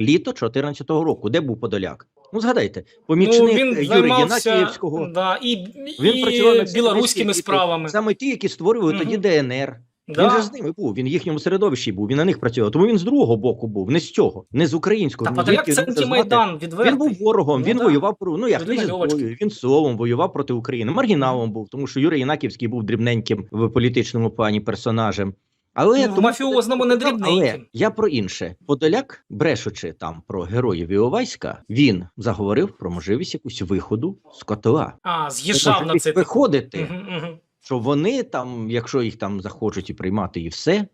Літо 14-го року. Де був Подоляк? Ну згадайте, помічник ну, він Юрія займався да, і, Він і працював білоруськими справами. Саме ті, які створювали тоді ДНР. Да. Він же з ними був, він в їхньому середовищі був, він на них працював. Тому він з другого боку був, не з цього, не з українського. Та Подоляк це антимайдан відвертий. Він був ворогом, Ну він да. воював про ну як зі льовочка. він словом воював проти України. Маргіналом був, тому що Юрій Янаківський був дрібненьким в політичному плані персонажем. Але Ну, тому- мафіозному не дрібненьким. Але я про інше. Подоляк, брешучи там про героїв Іловайська, він заговорив про можливість якусь виходу з котла. А, з'їжджав на це. виходити, угу, угу. що вони там, якщо їх там захочуть і приймати, і все.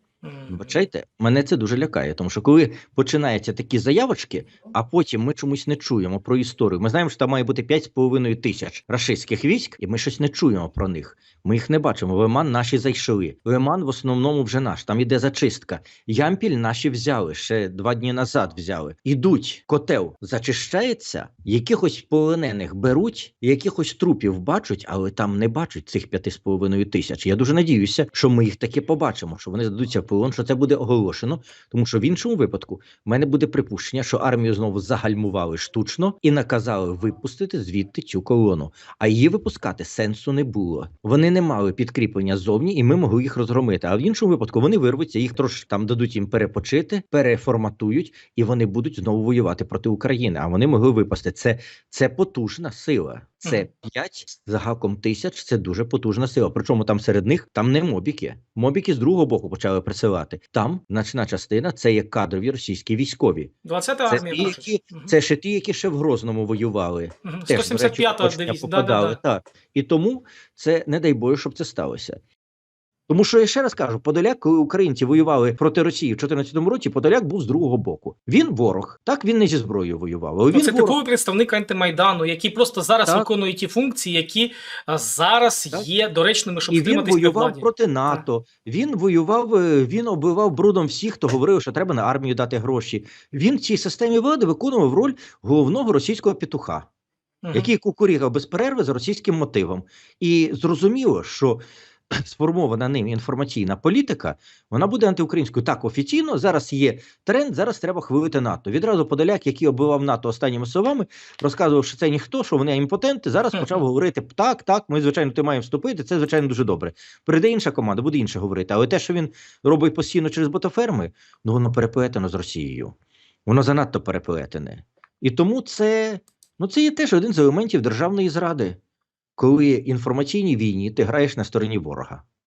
Бачайте, мене це дуже лякає, тому що коли починаються такі заявочки, а потім ми чомусь не чуємо про історію. Ми знаємо, що там має бути 5,5 тисяч рашистських військ, і ми щось не чуємо про них. Ми їх не бачимо. Лиман наші зайшли. Лиман в основному вже наш. Там іде зачистка. Ямпіль наші взяли ще два дні назад. Взяли. Ідуть, котел зачищається, якихось полонених беруть, якихось трупів бачать, але там не бачать цих 5,5 тисяч. Я дуже надіюся, що ми їх таки побачимо, що вони здадуться в полон, що це буде оголошено. Тому що в іншому випадку в мене буде припущення, що армію знову загальмували штучно і наказали випустити звідти цю колону. А її випускати сенсу не було. Вони не мали підкріплення зовні, і ми могли їх розгромити. А в іншому випадку вони вирвуться, їх трошки там дадуть їм перепочити, переформатують, і вони будуть знову воювати проти України. А вони могли випасти. Це, це потужна сила. Це Мгм. 5 з гаком тисяч. Це дуже потужна сила. Причому там серед них там не мобіки. Мобіки з другого боку почали присилати. Там значна частина це є кадрові російські військові. 20-та Це армія ті, які, це ще ті, які ще в Грозному воювали. До 175-та оточення попадали. Да, да, да. Так. І тому це не дай Боже, щоб це сталося. Тому що я ще раз кажу: Подоляк, коли українці воювали проти Росії в 2014 році, Подоляк був з другого боку. Він ворог. Так він не зі зброєю воював. Але Ну, він це ворог. типовий представник антимайдану, який просто зараз Так. виконує ті функції, які зараз Так. є доречними, щоб І він воював владі. проти НАТО. Він воював, е, він оббивав брудом всіх, хто говорив, що треба на армію дати гроші. Він в цій системі влади виконував роль головного російського петуха. Мгм. який кукурігав без перерви за російським мотивом. І зрозуміло, що сформована ним інформаційна політика, вона буде антиукраїнською. Так, офіційно зараз є тренд, зараз треба хвилити НАТО. Відразу Подоляк, який оббивав НАТО останніми словами, розказував, що це ніхто, що вони імпотенти. Зараз почав говорити: так, так, ми звичайно ти маємо вступити. Це звичайно дуже добре. Прийде інша команда, буде інше говорити. Але те, що він робить постійно через ботоферми, ну воно переплетено з Росією. Воно занадто переплетене. І тому це. Ну, це є теж один з елементів державної зради, коли в інформаційній війні ти граєш на стороні ворога.